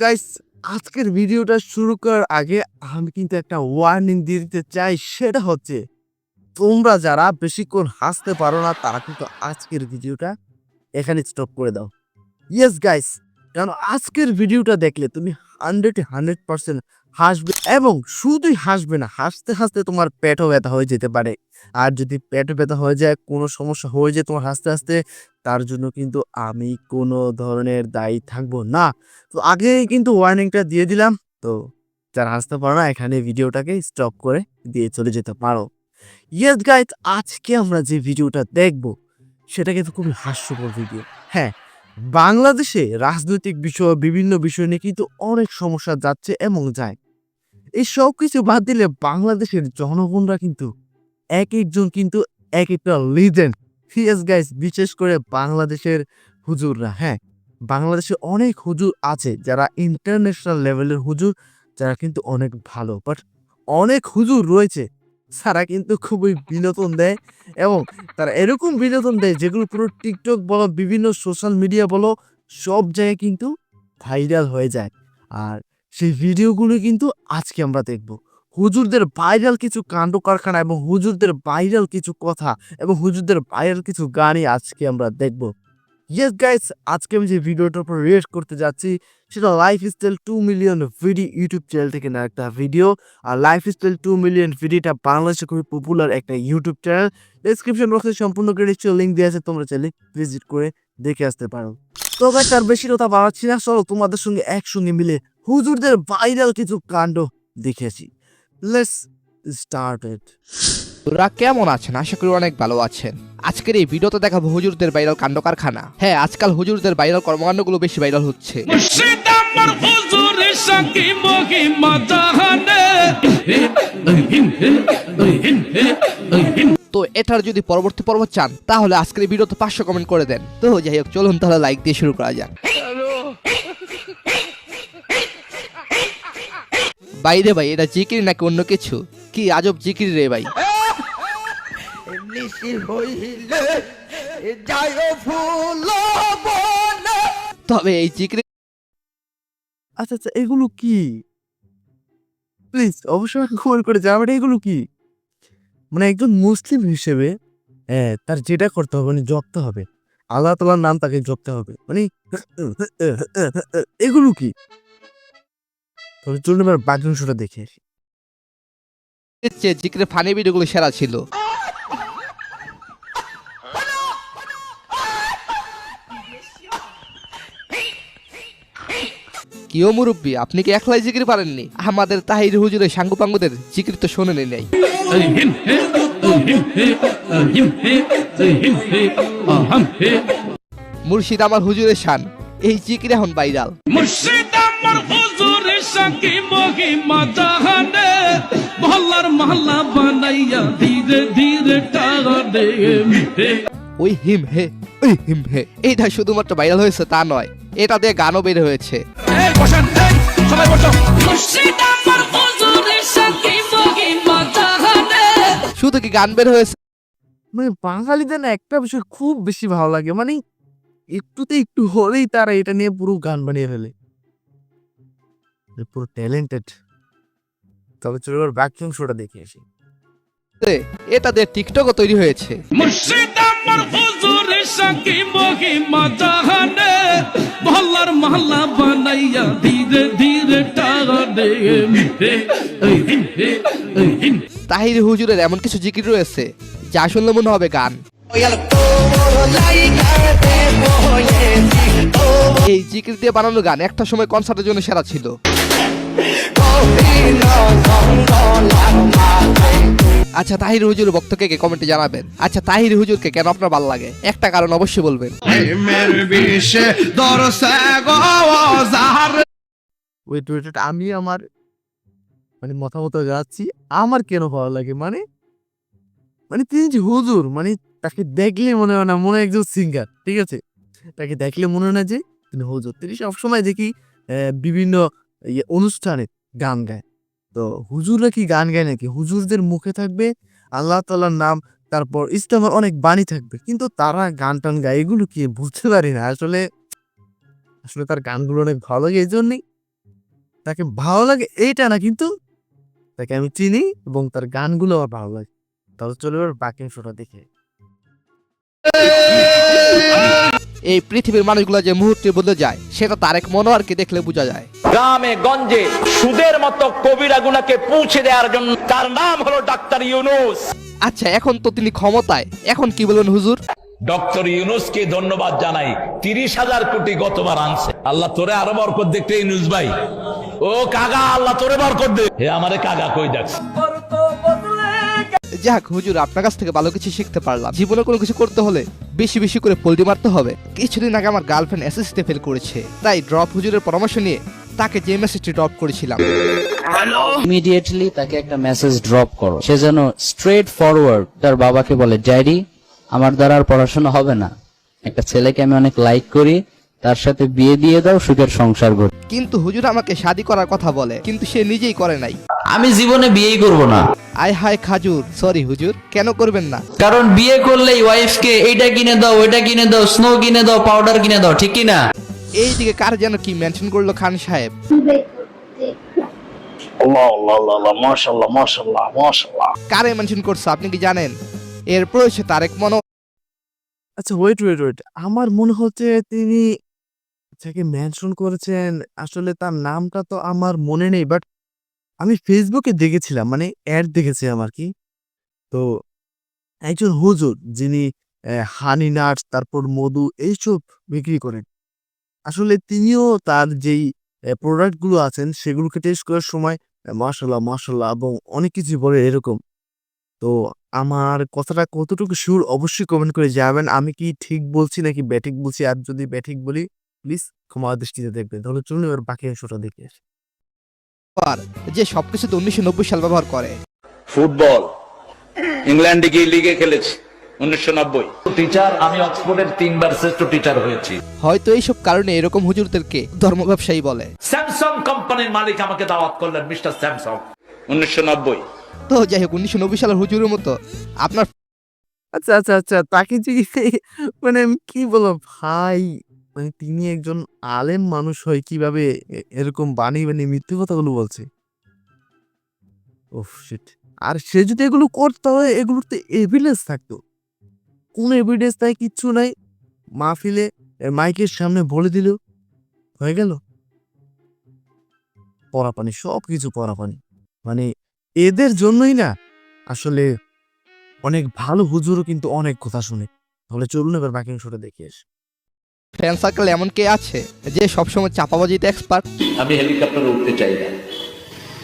Guys আজকের ভিডিওটা শুরু করার আগে আমি কিন্তু একটা ওয়ার্নিং দিয়ে দিতে চাই, সেটা হচ্ছে তোমরা যারা বেশিক্ষণ হাসতে পারো না, তারা কিন্তু আজকের ভিডিওটা এখানে স্টপ করে দাও। ইয়েস গাইস কেন আজকের ভিডিওটা দেখলে তুমি হান্ড্রেড হান্ড্রেড পার্সেন্ট হাসবে এবং শুধুই হাসবে না, হাসতে হাসতে তোমার পেটও ব্যথা হয়ে যেতে পারে। আর যদি পেটও ব্যথা হয়ে যায়, কোনো সমস্যা হয়ে যায় তোমার হাসতে হাসতে, তার জন্য কিন্তু আমি কোনো ধরনের দায়ী থাকব না। তো আগেই কিন্তু ওয়ার্নিংটা দিয়ে দিলাম। তো যারা হাসতে পারো না, এখানে ভিডিওটাকে স্টপ করে দিয়ে চলে যেতে পারো। ইয়েস গাইজ আজকে আমরা যে ভিডিওটা দেখব, সেটা কিন্তু খুবই হাস্যকর ভিডিও হ্যাঁ বাংলাদেশে রাজনৈতিক বিষয়, বিভিন্ন বিষয় নিয়ে কিন্তু অনেক সমস্যা যাচ্ছে এবং যায়। এই সব কিছু বাদ দিলে বাংলাদেশের জনগণরা কিন্তু এক একজন কিন্তু এক একটা লিজেন্ড ইয়েস গাইজ বিশেষ করে বাংলাদেশের হুজুররা হ্যাঁ। বাংলাদেশে অনেক হুজুর আছে যারা ইন্টারন্যাশনাল লেভেলের হুজুর, যারা কিন্তু অনেক ভালো। বাট অনেক হুজুর রয়েছে, তারা কিন্তু খুবই বিনোদন দেয় এবং তারা এরকম বিনোদন দেয় যেগুলো পুরো টিকটক বলো, বিভিন্ন সোশ্যাল মিডিয়া বলো, সব জায়গায় কিন্তু ভাইরাল হয়ে যায়। আর সেই ভিডিওগুলো কিন্তু আজকে আমরা দেখব। হুজুরদের ভাইরাল কিছু কাণ্ড কারখানা এবং হুজুরদের ভাইরাল কিছু কথা এবং হুজুরদের ভাইরাল কিছু গানই আজকে আমরা দেখব। ইয়েস গাইস আজকে আমি যে ভিডিওটার উপর রিয়েক্ট করতে যাচ্ছি, সেটা লাইফ স্টাইল টু মিলিয়ন ভিডি ইউটিউব চ্যানেল থেকে না একটা ভিডিও আর লাইফ স্টাইল টু মিলিয়ন ভিডিওটা বাংলাদেশে খুবই পপুলার একটা ইউটিউব চ্যানেল ডিসক্রিপশন বক্সে সম্পূর্ণ ক্রেডিট লিঙ্ক দেওয়া আছে, তোমরা চাইলে ভিজিট করে দেখে আসতে পারো। তো ভাই তার বেশি কথা বাড়াচ্ছি না, চলো তোমাদের সঙ্গে একসঙ্গে মিলে হুজুরদের ভাইরাল কিছু কাণ্ড দেখেছি। লেটস স্টার্ট ইট তোরা কেমন আছেন? আশা করি অনেক ভালো আছেন। আজকের এই ভিডিওতে দেখাবো হুজুরদের ভাইরাল কাণ্ড কারখানা। হ্যাঁ আজকাল হুজুরদের ভাইরাল কর্মকাণ্ডগুলো বেশি ভাইরাল হচ্ছে। তো এটার যদি পরবর্তী পর্ব চান তাহলে আজকের এই ভিডিওতে পাঁচশো কমেন্ট করে দেন। তো যাই হোক চলুন তাহলে লাইক দিয়ে শুরু করা যাক। বাইরে ভাই এটা জিকির নাকি অন্য কিছু? কি আজব জিকির রে ভাই। তবে এই জিকির আচ্ছা আচ্ছা এগুলো কি? প্লিজ অবশ্যই কমেন্ট করে জানাবেন এগুলো কি? মানে একজন মুসলিম হিসেবে হ্যাঁ তার যেটা করতে হবে মানে জপতে হবে। আল্লাহ তালার নাম তাকে জপতে হবে। মানে এগুলো কি? তবে চলুন এবার বাকি অংশটা দেখে আসি। ফানি ভিডিওগুলো সেরা ছিল। কিও মুরব্বী আপনি কি একলাই জিকির পারেননি? আমাদের তাহির হুজুরের সাঙ্গু পাঙ্গুদের জিকির তো শোনেনি নাই মুর্শিদ আমার হুজুরের শান এই জিকির এখন বাইরাল মুর্শিদ! মহিমা জাহানে মহল্লার মহল্লা বানাইয়া ধীরে ধীরে টানে। ওই হিম হে ওই হিম হে এইটা শুধুমাত্র ভাইরাল হয়েছে তা নয় এটা দিয়ে গানও বের হয়েছে। এই বসেন এই সবাই বসো। শুধু কি গান বের হয়েছে? মানে বাঙালিদের না একটা বিষয় খুব বেশি ভালো লাগে মানে একটুতে একটু হলেই তারা এটা নিয়ে পুরো গান বানিয়ে ফেলে। পুরো ট্যালেন্টেড তবে চলো এবার বাকি অংশটা দেখে আসি। এটা দিয়ে টিকটকও তৈরি হয়েছে। মুর্শিদ আমার হুজুরের সঙ্গে মহিমা জাহানে মহল্লা বানাইয়া ধীরে ধীরে টানে। তাহির হুজুরের এমন কিছু জিকির রয়েছে যা শুনলে মনে হবে গান। এই জিকির দিয়ে বানানো গান একটা সময় কনসার্টের জন্য সেরা ছিল। আচ্ছা তাহির হুজুর ভক্তকে কে কমেন্টে জানাবেন? আচ্ছা তাহির হুজুরকে কেন আপনার ভালো লাগে? একটা কারণ অবশ্যই বলবেন। আমি আমার মানে মতামত যাচ্ছি আমার কেন ভালো লাগে? মানে মানে তিনি যে হুজুর মানে তাকে দেখলে মনে হয় না, মনে একজন সিঙ্গার ঠিক আছে? তাকে দেখলে মনে হয় না যে তিনি হুজুর। তিনি সবসময় দেখি বিভিন্ন ইয়ে অনুষ্ঠানে গান গায়। তো হুজুররা কি গান গায় নাকি? হুজুরদের মুখে থাকবে, আল্লাহ তাল্লার নাম, তারপর ইসলামের অনেক বাণী থাকবে। কিন্তু তারা গান টান গায়, এগুলো কি বুঝতে পারি না। আসলে আসলে তার গানগুলো অনেক ভালো লাগে এই জন্যই তাকে ভালো লাগে, এইটা না, কিন্তু তাকে আমি চিনি এবং তার গানগুলো আমার ভালো লাগে। তাহলে চলে এবার বাকি অংশটা দেখে এই পৃথিবীর মানুষগুলো যে মুহূর্তে বদলে যায় সেটা তারেক মনোয়ারকে দেখলে বোঝা যায়। গ্রামে গঞ্জে সুদের মতো কবিরাগুলাকে পৌঁছে দেওয়ার জন্য তার নাম হলো ডাক্তার ইউনুস। আচ্ছা এখন তো তিনি ক্ষমতায়। এখন কি বলেন হুজুর? ডক্টর ইউনুসকে ধন্যবাদ জানাই। তিরিশ হাজার কোটি গতবার আনছে। আল্লাহ তোরে আরও বরকত দেখতে ইউনুস ভাই। ও কাগা আল্লাহ তোরে বরকত দে। হে আমারে কাগা কই দেখছে যাক হুজুর আপনার কাছ থেকে ভালো কিছু শিখতে পারলাম। জীবনে কোনো কিছু করতে হলে বেশি বেশি করে পোল্টি মারতে হবে। কিছুদিন আগে আমার গার্লফ্রেন্ড এসএসসিতে ফেল করেছে। তাই ড্রপ হুজুরের পরামর্শ নিয়ে তাকে যে মেসেজটি ড্রপ করেছিলাম। ইমিডিয়েটলি তাকে একটা মেসেজ ড্রপ করো। সে যেন স্ট্রেট ফরওয়ার্ড তার বাবাকে বলে ড্যাডি আমার দ্বারা আর পড়াশোনা হবে না। একটা ছেলেকে আমি অনেক লাইক করি তার সাথে বিয়ে দিয়ে দাও সুখের সংসার গড়ি। কিন্তু হুজুর আমাকে শাদি করার কথা বলে কিন্তু সে নিজেই করে নাই। আমি জীবনে বিয়েই করব না। আয় হায় খাজুর সরি হুজুর কেন করবেন না? কারণ বিয়ে করলেই ওয়াইফকে এইটা কিনে দাও ওইটা কিনে দাও স্নো কিনে দাও পাউডার কিনে দাও ঠিক কি না এই দিকে কার যেন কি মেনশন করল খান সাহেব? কারে মেনশন করছে আপনি কি জানেন? এরপর হচ্ছে তারেক মনো আচ্ছা ওয়েট ওয়েট ওয়েট আমার মনে হচ্ছে তিনি যাকে মেনশন করেছেন আসলে তার নামটা তো আমার মনে নেই বাট আমি ফেসবুকে দেখেছিলাম মানে অ্যাড দেখেছিলাম আর কি তো একজন হুজুর যিনি হানি নাটস তারপর মধু এইসব বিক্রি করেন। আসলে তিনিও তার যেই প্রোডাক্টগুলো আছেন, সেগুলোকে টেস্ট করার সময় মাসাল্লাহ মাসাল্লাহ এবং অনেক কিছু বলে এরকম। তো আমার কথাটা কতটুকু সুর অবশ্যই কমেন্ট করে যাবেন আমি কি ঠিক বলছি নাকি ব্যাঠিক বলছি? আর যদি ব্যাঠিক বলি প্লিজ ক্ষমা দৃষ্টিতে দেখবেন। তাহলে চলুন এবার বাকি অংশটা দেখে আসি। আর যে সবকিছুতে উনিশশো নব্বই সাল ব্যবহার করে। ফুটবল ইংল্যান্ডে গিয়ে লিগে খেলেছি উনিশশো নব্বই। টিচার আমি অক্সফোর্ডের তিনবার শ্রেষ্ঠ টিচার হয়েছি। হয়তো এইসব কারণে এরকম হুজুরদেরকে ধর্ম ব্যবসায়ী বলে। স্যামসাং কোম্পানির মালিক আমাকে দাওয়াত করলেন মিস্টার স্যামসাং উনিশশো নব্বই। তো যাই হোক উনিশশো নব্বই সালের হুজুরের মতো আপনার আচ্ছা আচ্ছা আচ্ছা তাকে যে মানে আমি কি বলব ভাই মানে তিনি একজন আলেম মানুষ হয় কীভাবে এরকম বানিয়ে বানিয়ে মিথ্যে কথাগুলো বলছে? ওফ শিট আর সে যদি এগুলো করতে হয় এগুলোর তো এভিডেন্স থাকতো। কোন এভিডেন্স নাই, কিচ্ছু নাই। মাহফিলে মাইকের সামনে বলে দিল, হয়ে গেল। পরাপানি সব কিছু পরাপানি মানে এদের জন্যই না, আসলে অনেক ভালো হুজুরও কিন্তু অনেক কথা শুনে। তাহলে চলুন এবার বাকি অংশটা দেখে আসি। ফ্রেন্ড সার্কেল এমন কে আছে যে সবসময় চাপাবাজিতে এক্সপার্ট আমি হেলিকপ্টারে উঠতে চাই না।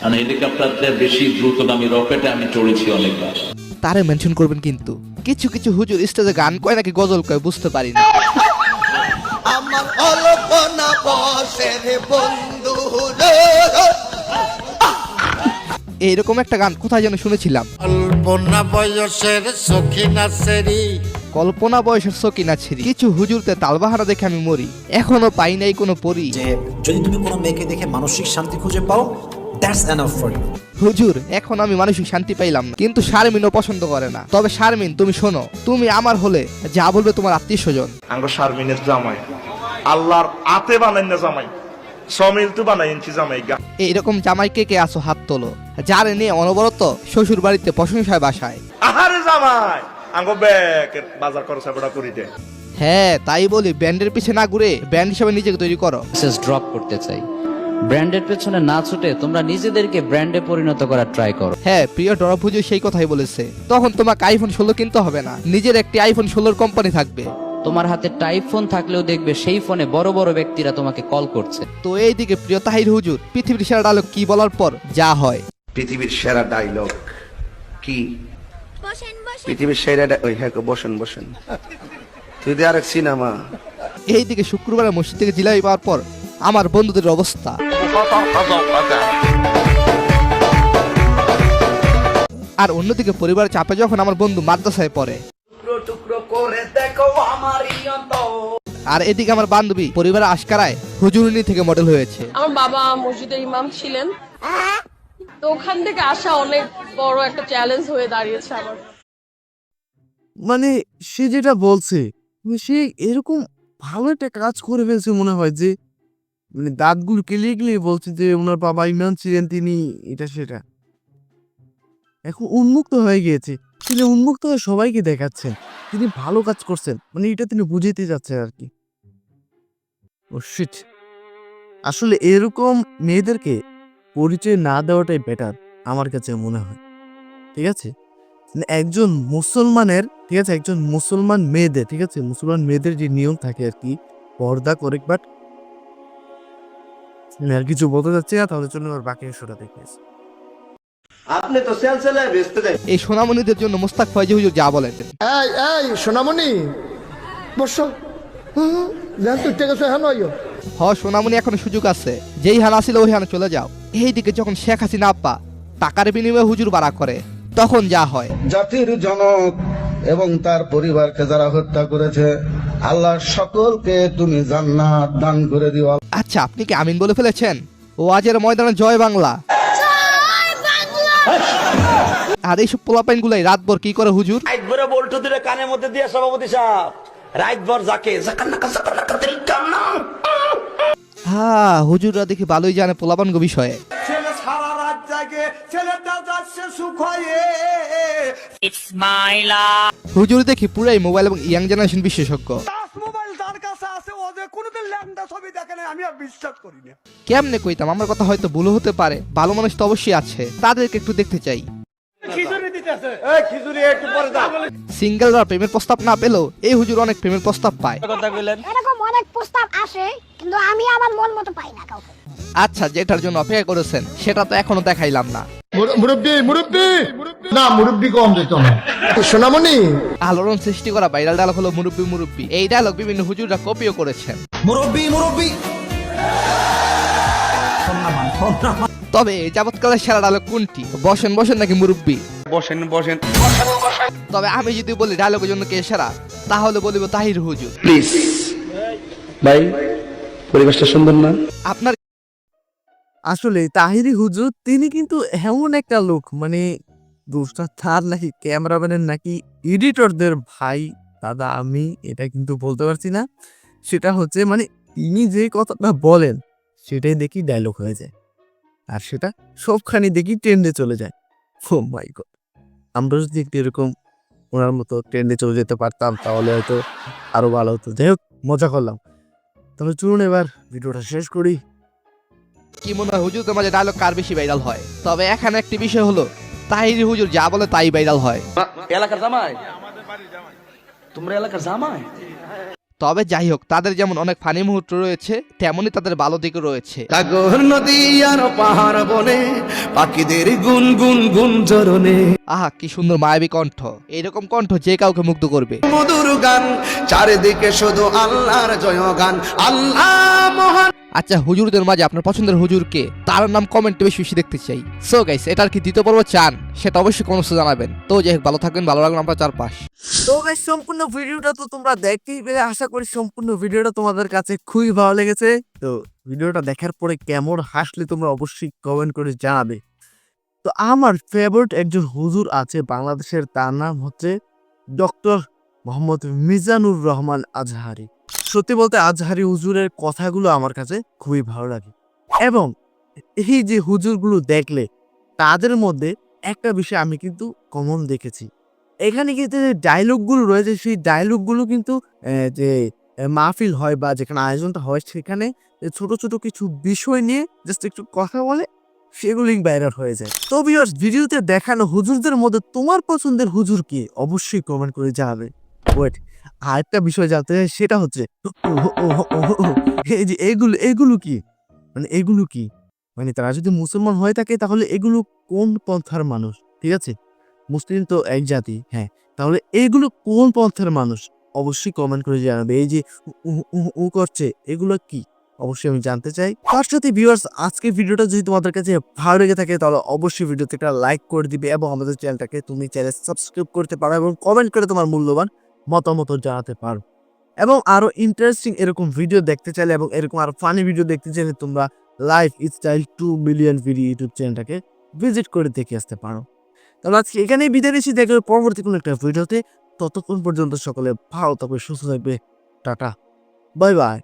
কারণ হেলিকপ্টারটা বেশি দ্রুতগামী রকেটে আমি চড়েছি অনেকবার। তারে মেনশন করবেন কিন্তু। কিছু কিছু হুজুর স্টেজে গান কয় নাকি গজল কয় বুঝতে পারি না। এইরকম একটা গান কোথায় যেন শুনেছিলাম। কল্পনা বয়সের সখিনা সেরি কল্পনা বয়সের সকিনা ছিরি কিছু হুজুরতে তালবাহারা দেখে আমি মরি। এখনও পাই নাই কোনো পরি। যে যদি তুমি কোনো মেয়েকে দেখে মানসিক শান্তি খুঁজে পাও দ্যাটস এনাফ ফর ইউ হুজুর এখন আমি মানসিক শান্তি পাইলাম না। কিন্তু শারমিনও পছন্দ করে না। তবে শারমিন তুমি শোনো তুমি আমার হলে যা বলবে তোমার আত্মীয় স্বজন আঙ্গ শারমিনের জামাই। আল্লাহর আতে বানাই না জামাই। সমিল তো বানাই ইঞ্চি জামাই গা। এইরকম জামাই কে কে আসো হাত তোলো? যারে নিয়ে অনবরত শ্বশুর বাড়িতে প্রশংসায় বাসায়। আহারে জামাই! আঙ্গ ব্যাগ বাজার খরচ বড় করি হ্যাঁ তাই বলি ব্যান্ডের পিছে না ঘুরে ব্যান্ড হিসেবে নিজেকে তৈরি করো। মেসেজ ড্রপ করতে চাই। ব্র্যান্ডের পেছনে না ছুটে তোমরা নিজেদেরকে ব্র্যান্ডে পরিণত করার ট্রাই করো। হ্যাঁ প্রিয় ডরপ হুজুর সেই কথাই বলেছে। তখন তোমাকে আইফোন ষোলো কিনতে হবে না নিজের একটি আইফোন ষোলোর কোম্পানি থাকবে। তোমার হাতে টাইপ ফোন থাকলেও দেখবে সেই ফোনে বড় বড় ব্যক্তিরা তোমাকে কল করছে। তো এইদিকে প্রিয় তাহির হুজুর পৃথিবীর সেরা ডায়লগ কি বলার পর যা হয়। পৃথিবীর সেরা ডায়লগ কি? পৃথিবীর সেরা ওই হ্যাঁ বসেন বসেন। তুই দিয়ে আরেক সিনেমা। এইদিকে শুক্রবারে মসজিদ থেকে জিলাপি পাওয়ার পর আমার বন্ধুদের অবস্থা। আর অন্যদিকে পরিবারের চাপে যখন আমার বন্ধু মাদ্রাসায় পড়ে। আর এদিকে আমার বান্ধবী পরিবারের আশকারায় হুজুরনি থেকে মডেল হয়েছে। আমার বাবা মসজিদের ইমাম ছিলেন। তো ওখান থেকে আসা অনেক বড় একটা চ্যালেঞ্জ হয়ে দাঁড়িয়েছে আমার। মানে সে যেটা বলছে মানে সে এরকম ভালো একটা কাজ করে ফেলছে মনে হয় যে মানে দাঁতগুলো কেলিয়ে কেলিয়ে বলছে যে, ওনার বাবা ইমরান ছিলেন, তিনি এটা সেটা। এখন উন্মুক্ত হয়ে গিয়েছে। তিনি উন্মুক্ত হয়ে সবাইকে দেখাচ্ছেন, তিনি ভালো কাজ করছেন মানে এটা তিনি বুঝাইতে যাচ্ছেন আর কি। আসলে এরকম মেয়েদেরকে পরিচয় না দেওয়াটাই বেটার আমার কাছে মনে হয়। ঠিক আছে? মানে একজন মুসলমানের ঠিক আছে? একজন মুসলমান মেয়েদের ঠিক আছে? মুসলমান মেয়েদের যে নিয়ম থাকে আর কি পর্দা করে বাট আর কিছু বলতে যাচ্ছি না তাহলে চলুন আর বাকি অংশটা দেখিয়েছি আপনি তো সেল সেলে বেচতে দেন এই সোনামণিদের জন্য মোস্তাক ফয়জি হুজুর যা বলেন এই এই সোনামণি! বসো। জান তুই টেকে হ্যাঁ হ সোনামণি এখনও সুযোগ আছে। যেই হান আসিল ওই হানে চলে যাও। এইদিকে যখন শেখ হাসিনা আব্বা টাকার বিনিময়ে হুজুর বাড়া করে তখন যা হয়। জাতির জনক এবং তার পরিবারকে যারা হত্যা করেছে আল্লাহ সকলকে তুমি জান্নাত দান করে দিও। আচ্ছা আপনি কি আমিন বলে ফেলেছেন? ওয়াজের ময়দানে জয় বাংলা। আর এইসব পোলাপাইন গুলাই রাত রাতভর কি করে হুজুর? রাইট ভরে বল্টু দিলে কানের মধ্যে দিয়ে সভাপতি সাহেব রাইট ভর যাকে জাকান্নাকা জাকান্নাকা দিল কান্না। হ্যাঁ হুজুররা দেখি ভালোই জানে পোলাপান গো বিষয়ে। ছেলে সারা রাত জাগে ছেলেটা যাচ্ছে সুখ হয়ে হুজুর দেখি পুরাই মোবাইল এবং ইয়াং জেনারেশন বিশেষজ্ঞ। মোবাইল তার কাছে আছে ও যে কোনোদিন ল্যাংটা ছবি দেখে না আমি আর বিশ্বাস করি না। কেমনে কইতাম আমার কথা হয়তো ভুল হতে পারে ভালো মানুষ তো অবশ্যই আছে তাদেরকে একটু দেখতে চাই। সিঙ্গেলরা প্রেমের প্রস্তাব না পেলেও এই হুজুর অনেক প্রেমের প্রস্তাব পায়। এরকম অনেক প্রস্তাব আসে কিন্তু আমি আমার মন মতো পাই না কাউকে। আচ্ছা যেটার জন্য অপেক্ষা করেছেন সেটা তো এখনও দেখাইলাম না। মুরব্বী মুরব্বী! না মুরব্বী কম দিত না। সোনামণি! আলোড়ন সৃষ্টি করা ভাইরাল ডায়লগ হলো মুরব্বি মুরব্বি। এই ডায়লগ বিভিন্ন হুজুররা কপিও করেছেন। মুরব্বী মুরব্বী! তবে এই যাবৎকালের সেরা ডায়লগ কোনটি? বসেন বসেন নাকি মুরব্বি? বসেন বসেন। তবে আমি যদি বলি ডায়লগের জন্য কে সেরা তাহলে বলিব তাহির হুজুর। প্লিজ ভাই পরিবেশটা সুন্দর না? আপনার আসলে তাহিরি হুজুর তিনি কিন্তু এমন একটা লোক মানে দোষটা তার নাকি ক্যামেরাম্যানের নাকি এডিটরদের ভাই দাদা আমি এটা কিন্তু বলতে পারছি না। সেটা হচ্ছে মানে তিনি যে কথাটা বলেন সেটাই দেখি ডায়লগ হয়ে যায়। আর সেটা সবখানি দেখি ট্রেন্ডে চলে যায়। ও মাই গড আমরা যদি একটু এরকম ওনার মতো ট্রেন্ডে চলে যেতে পারতাম তাহলে হয়তো আরও ভালো হতো। যাই হোক মজা করলাম। তাহলে চলুন এবার ভিডিওটা শেষ করি। কি মনে হয় হুজুর মাঝে ডায়লগ কার বেশি ভাইরাল হয়? তবে এখানে একটি বিষয় হলো তাহির হুজুর যা বলে তাই ভাইরাল হয়। এলাকার জামাই? তোমরা এলাকার জামাই? তবে যাই হোক তাদের যেমন অনেক ফানি মুহূর্ত রয়েছে তেমনই তাদের ভালো দিকও রয়েছে। সাগর নদী আর পাহাড় বনে পাখিদের গুন গুন গুন চরণে আহা কি সুন্দর মায়াবী কণ্ঠ। এইরকম কণ্ঠ যে কাউকে মুগ্ধ করবে। মধুর গান চারিদিকে শুধু আল্লাহর জয় গান আল্লাহ মহান। আচ্ছা হুজুরদের মাঝে আপনার পছন্দের হুজুর কে? তার নাম কমেন্টে বেশি বেশি দেখতে চাই। সো গাইস এটার কি দ্বিতীয় পর্ব চান? সেটা অবশ্যই কমেন্টসে জানাবেন। তো যাই হোক ভালো থাকবেন ভালো লাগল আপনার চারপাশ। তো গাইস সম্পূর্ণ ভিডিওটা তো তোমরা দেখতেই পেলে। আশা করি সম্পূর্ণ ভিডিওটা তোমাদের কাছে খুবই ভালো লেগেছে। তো ভিডিওটা দেখার পরে কেমন হাসলে তোমরা অবশ্যই কমেন্ট করে জানাবে। তো আমার ফেভারিট একজন হুজুর আছে, বাংলাদেশের তার নাম হচ্ছে ডক্টর মোহাম্মদ মিজানুর রহমান আজহারি। সত্যি বলতে আজহারি হুজুরের কথাগুলো আমার কাছে খুবই ভালো লাগে। এবং এই যে হুজুরগুলো দেখলে তাদের মধ্যে একটা বিষয় আমি কিন্তু কমন দেখেছি। এখানে কিন্তু যে ডায়লগগুলো রয়েছে, সেই ডায়লগগুলো কিন্তু যে মাহফিল হয় বা যেখানে আয়োজনটা হয়, সেখানে ছোট ছোট কিছু বিষয় নিয়ে জাস্ট একটু কথা বলে, সেগুলি ভাইরাল হয়ে যায়। তো ভিডিওতে দেখানো হুজুরদের মধ্যে তোমার পছন্দের হুজুর কি? অবশ্যই কমেন্ট করে জানাবে। ওয়েট আরেকটা বিষয় জানতে চাই, সেটা হচ্ছে যে এগুলো এগুলো কি? মানে এগুলো কি? মানে তারা যদি মুসলমান হয়ে থাকে, তাহলে এগুলো কোন পন্থার মানুষ? ঠিক আছে? মুসলিম তো এক জাতি হ্যাঁ। তাহলে এগুলো কোন পন্থের মানুষ? অবশ্যই কমেন্ট করে জানাবে। এই যে উ- করছে, এগুলো কি? অবশ্যই আমি জানতে চাই। তার সাথে ভিউয়ার্স আজকের ভিডিওটা যদি তোমাদের কাছে ভালো লেগে থাকে, তাহলে অবশ্যই ভিডিওতে একটা লাইক করে দিবে এবং আমাদের চ্যানেলটাকে তুমি চ্যানেল সাবস্ক্রাইব করতে পারো এবং কমেন্ট করে তোমার মূল্যবান মতামত জানাতে পারো। এবং আরও ইন্টারেস্টিং এরকম ভিডিও দেখতে চাইলে এবং এরকম আরও ফানি ভিডিও দেখতে চাইলে তোমরা life style two million video YouTube চ্যানেলটাকে ভিজিট করে দেখে আসতে পারো। তাহলে আজকে এখানেই বিদায় নিচ্ছি। দেখবে পরবর্তী কোনো একটা ভিডিওতে। ততক্ষণ পর্যন্ত সকলে ভালো থাকবে, সুস্থ থাকবে। টাটা। Bye bye.